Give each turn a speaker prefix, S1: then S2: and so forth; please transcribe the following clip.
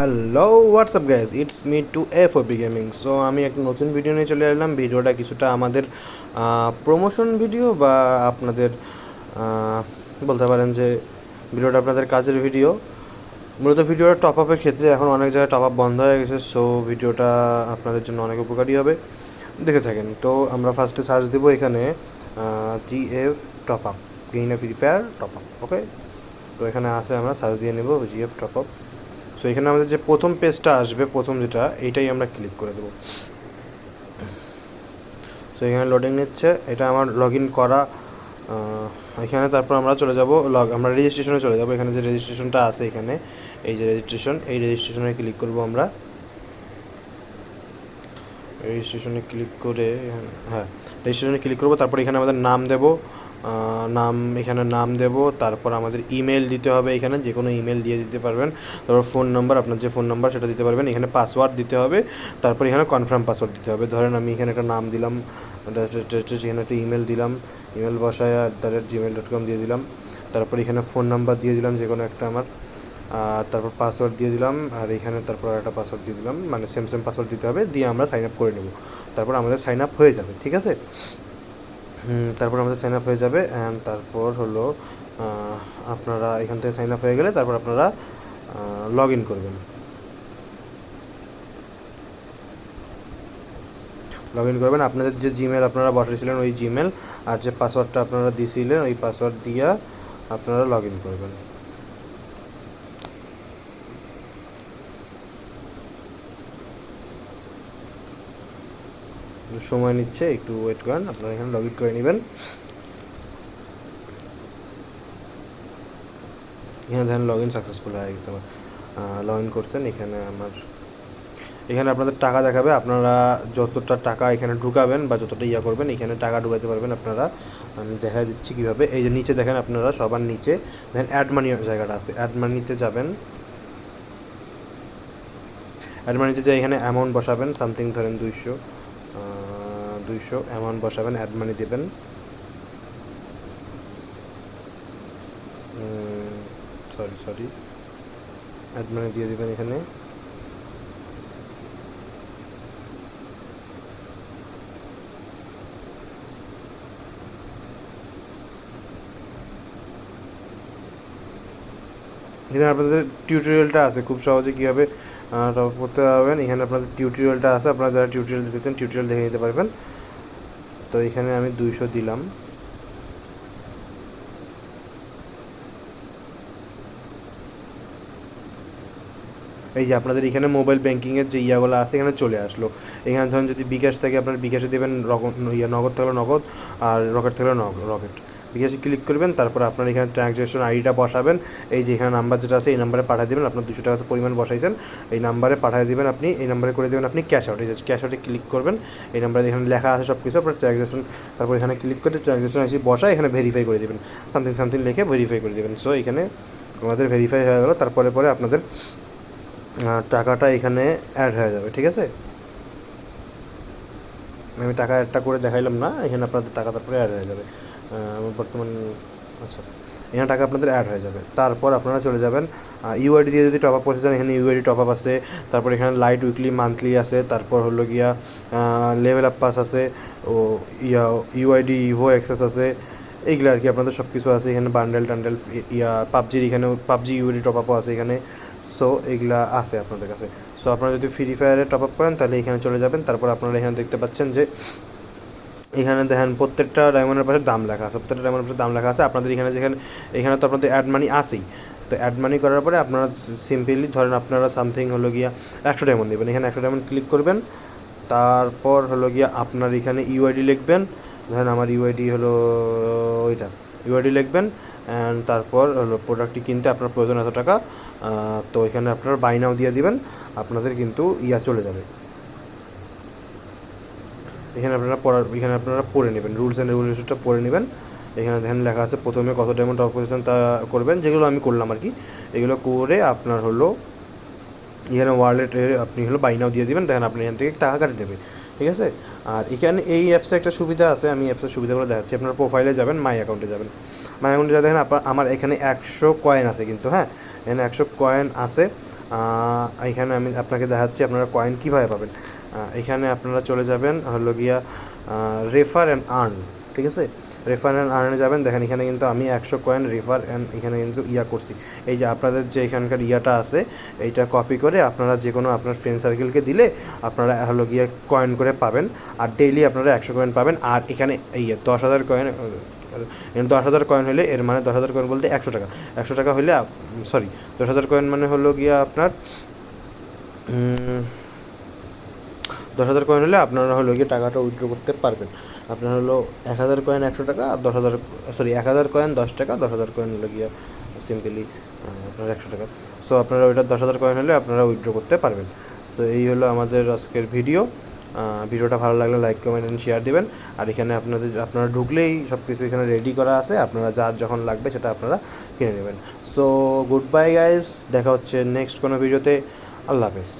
S1: Hello WhatsApp guys it's me two F OP gaming so আমি একটা নতুন video নিয়ে চলে এলাম। ভিডিওটা কিছুটা আমাদের প্রমোশন ভিডিও বা আপনাদের বলতে পারেন যে ভিডিওটা আপনাদের কাজের ভিডিও মূলত ভিডিওটা টপ আপের ক্ষেত্রে এখন অনেক জায়গায় টপ আপ বন্ধ হয়ে গেছে সো ভিডিওটা আপনাদের জন্য অনেক উপকারী হবে। দেখে থাকেন। তো, আমরা ফার্স্টে সার্চ দেবো এখানে G F top up gain free fire top up okay তো, এখানে আসে আমরা সার্চ দিয়ে নেব G F top up so এখানে আমাদের যে প্রথম পেজটা আসবে, প্রথম যেটা, এইটাই আমরা ক্লিক করে দেবো। সো এখানে লোডিং নিচ্ছে, এটা আমার লগ ইন করা এখানে তারপর আমরা চলে যাব লগ আমরা রেজিস্ট্রেশনে চলে যাব। এখানে যে রেজিস্ট্রেশনটা আছে এখানে, এই যে রেজিস্ট্রেশন এই রেজিস্ট্রেশনে ক্লিক করব আমরা। রেজিস্ট্রেশনে ক্লিক করে হ্যাঁ রেজিস্ট্রেশনে ক্লিক করব, তারপর এখানে আমাদের নাম দেব। নাম, এখানে নাম দেব, তারপর আমাদের ইমেল দিতে হবে এখানে যে কোনো ইমেল দিয়ে দিতে পারবেন। তারপর ফোন নাম্বার আপনার যে ফোন নাম্বার সেটা দিতে পারবেন। এখানে পাসওয়ার্ড দিতে হবে, তারপর এখানে কনফার্ম পাসওয়ার্ড দিতে হবে। ধরেন আমি এখানে একটা নাম দিলাম এখানে একটা ইমেল দিলাম ইমেল বসায় at the rate Gmail dot com দিয়ে দিলাম। তারপর এখানে ফোন নাম্বার দিয়ে দিলাম যে কোনো একটা আমার। আর তারপর পাসওয়ার্ড দিয়ে দিলাম, আর এখানে তারপর একটা পাসওয়ার্ড দিয়ে দিলাম। মানে সেম সেম পাসওয়ার্ড দিতে হবে, দিয়ে আমরা সাইন আপ করে নেব। তারপর আমাদের সাইন আপ হয়ে যাবে, ঠিক আছে? তারপর আমাদের সাইন আপ হয়ে যাবে অ্যান্ড তারপর হলো আপনারা এখান থেকে সাইন আপ হয়ে গেলে তারপর আপনারা লগ ইন করবেন। লগ ইন করবেন। আপনাদের যে জিমেল আপনারা বসাইছিলেন, ওই জিমেল আর যে পাসওয়ার্ডটা আপনারা দিয়েছিলেন ওই পাসওয়ার্ড দিয়ে আপনারা লগ ইন করবেন। সময় নিচ্ছে, একটু ওয়েট করেন, আপনারা এখানে লগ ইন করে নেবেন। এখানে দেখেন লগ ইন সাকসেসফুল হয়ে গেছে আমার। লগ ইন করছেন, এখানে আমার এখানে আপনাদের টাকা দেখাবে, আপনারা যতটা টাকা এখানে ঢুকাবেন বা যতটা ইয়া করবেন, এখানে টাকা ঢুকাতে পারবেন আপনারা। আমি দেখা দিচ্ছি কীভাবে। এই যে নিচে দেখেন আপনারা, সবার নিচে। দেখেন অ্যাড মানি জায়গাটা আছে। অ্যাড মানিতে যাবেন। অ্যাড মানিতে যে এখানে অ্যামাউন্ট বসাবেন সামথিং ধরেন দুইশো। দুইশো অ্যামাউন্ট বসাবেন অ্যাড মানি দেবেন। সরি সরি অ্যাড মানি দিয়ে দেবেন এখানে। এখানে আপনাদের টিউটোরিয়ালটা আছে, খুব সহজে কীভাবে টপ করতে পারবেন। এখানে আপনাদের টিউটোরিয়ালটা আছে, আপনারা যারা টিউটোরিয়াল দিতে চান টিউটোরিয়াল দেখে নিতে পারবেন। তো এখানে আমি দুইশো দিলাম। এই যে আপনাদের এখানে মোবাইল ব্যাঙ্কিংয়ের যে ইয়াগুলো আছে, এখানে চলে আসলো। এখানে ধরুন যদি বিকাশ থাকে, আপনার বিকাশে দেবেন ইয়া নগদ থাকলে নগদ, আর রকেট থাকলে নগদ রকেট। বিকাশে ক্লিক করবেন, তারপর আপনার এখানে ট্রানজ্যাকশন আইডিটা বসাবেন। এই যে এখানে নাম্বার যেটা আছে, এই নাম্বারে পাঠিয়ে দেবেন, আপনার দুশো টাকা পরিমাণ বসাইছেন। এই নাম্বারে পাঠিয়ে দেবেন আপনি, এই নাম্বারে করে দেবেন আপনি ক্যাশ আউট এই ক্যাশ আউটে ক্লিক করবেন, এই নাম্বারে এখানে লেখা আছে সব কিছু আপনার ট্রানজ্যাকশন তারপর এখানে ক্লিক করে ট্রানজ্যাকশন এসে বসা এখানে ভেরিফাই করে দেবেন। সামথিং সামথিং লিখে ভেরিফাই করে দেবেন। সো এখানে আমাদের ভেরিফাই হয়ে গেলো, তারপরে, পরে আপনাদের টাকাটা এখানে অ্যাড হয়ে যাবে, ঠিক আছে? আমি টাকা একটা করে দেখাইলাম না, এখানে আপনাদের টাকা তারপরে অ্যাড হয়ে যাবে। বর্তমান আচ্ছা এখানে টাকা আপনাদের অ্যাড হয়ে যাবে। তারপর আপনারা চলে যাবেন ইউআইডি দিয়ে যদি টপ আপ করতে চান, এখানে ইউআইডি টপ আপ আছে, তারপর এখানে লাইট উইকলি মান্থলি আছে, তারপর হলো গিয়া লেভেল আপ পাস আছে, ও, ইয়া ইউআইডি ইভো অ্যাক্সেস আছে এইগুলো আর কি, আপনাদের সব কিছু আছে এখানে বান্ডেল টান্ডেল ইয়া পাবজির এখানে, পাবজি ইউআইডি টপ আপও আছে এখানে। সো এগুলা আছে আপনাদের কাছে। সো আপনারা যদি ফ্রি ফায়ারে টপ আপ করেন, তাহলে এখানে চলে যাবেন। তারপর আপনারা এখানে দেখতে পাচ্ছেন যে, এখানে দেখেন প্রত্যেকটা ডায়মন্ডের পাশে দাম লেখা আছে। প্রত্যেকটা ডায়মন্ডের পাশে দাম লেখা আছে। আপনাদের এখানে যেখানে, এখানে তো আপনাদের অ্যাড মানি আসেই তো অ্যাড মানি করার পরে আপনারা সিম্পলি ধরেন আপনারা সামথিং হলো গিয়া একশো ডায়মন্ড নেবেন। এখানে একশো ডায়মন্ড ক্লিক করবেন। তারপর হলো গিয়া আপনার এখানে ইউআইডি লিখবেন। ধরেন আমার ইউআইডি হলো ওইটা। ইউআইডি লিখবেন অ্যান্ড তারপর হলো প্রোডাক্টটি কিনতে আপনার প্রয়োজন এত টাকা তো এখানে আপনার বাইনাও দিয়ে দিবেন, আপনাদের কিন্তু ইয়া চলে যাবে। এখানে আপনারা পড়ার, এখানে আপনারা পড়ে নেবেন রুলস অ্যান্ড রেগুলেশনটা পড়ে নেবেন। এখানে দেখেন লেখা আছে, প্রথমে কত ডায়মন্ড টপ করেছেন তা করবেন, যেগুলো আমি করলাম আর কি। এগুলো করে আপনার হলো, এখানে ওয়ালেটে আপনি হলো বাইনাও দিয়ে দিবেন, দেখেন আপনি এখান থেকে টাকা কাটে নেবে ঠিক আছে? আর এখানে এই অ্যাপসে একটা সুবিধা আছে, আমি অ্যাপসের সুবিধাগুলো দেখাচ্ছি। আপনার প্রোফাইলে যাবেন মাই অ্যাকাউন্টে যাবেন। মাই অ্যাকাউন্টে যা দেখেন আপনার আমার এখানে একশো কয়েন আছে কিন্তু হ্যাঁ? এখানে একশো কয়েন আছে। এখানে আমি আপনাকে দেখাচ্ছি আপনারা কয়েন কীভাবে পাবেন। এখানে আপনারা চলে যাবেন, হলো গিয়া রেফার অ্যান্ড আর্ন ঠিক আছে? রেফার অ্যান্ড আর্নে যাবেন, দেখেন এখানে কিন্তু আমি একশো কয়েন রেফার অ্যান্ড এখানে কিন্তু ইয়া করছি। এই যে আপনাদের যে এখানকার ইয়াটা আছে, এইটা কপি করে আপনারা যে কোনো আপনার ফ্রেন্ড সার্কেলকে দিলে আপনারা হলো গিয়ে কয়েন করে পাবেন। আর ডেইলি আপনারা একশো কয়েন পাবেন। আর এখানে এই দশ হাজার কয়েন দশ হাজার কয়েন হলে এর মানে দশ হাজার কয়েন বলতে একশো টাকা। একশো টাকা হলে সরি দশ হাজার কয়েন মানে হলো গিয়া আপনার দশ হাজার কয়েন হলে আপনারা হলো গিয়ে টাকাটা উইথড্র করতে পারবেন। আপনার হলো এক হাজার কয়েন একশো টাকা, আর দশ হাজার সরি এক হাজার কয়েন দশ টাকা, দশ হাজার কয়েন হলো গিয়ে সিম্পলি আপনার একশো টাকা। সো আপনারা ওইটা দশ হাজার কয়েন হলে আপনারা উইথড্র করতে পারবেন। সো এই হলো আমাদের আজকের ভিডিও ভিডিওটা ভালো লাগলে লাইক কমেন্ট অ্যান্ড শেয়ার দেবেন। আর এখানে আপনাদের, আপনারা ঢুকলেই সব কিছু এখানে রেডি করা আছে। আপনারা যার যখন লাগবে সেটা আপনারা কিনে নেবেন। সো গুড বাই গাইস দেখা হচ্ছে নেক্সট কোনো ভিডিওতে আল্লাহ হাফেজ।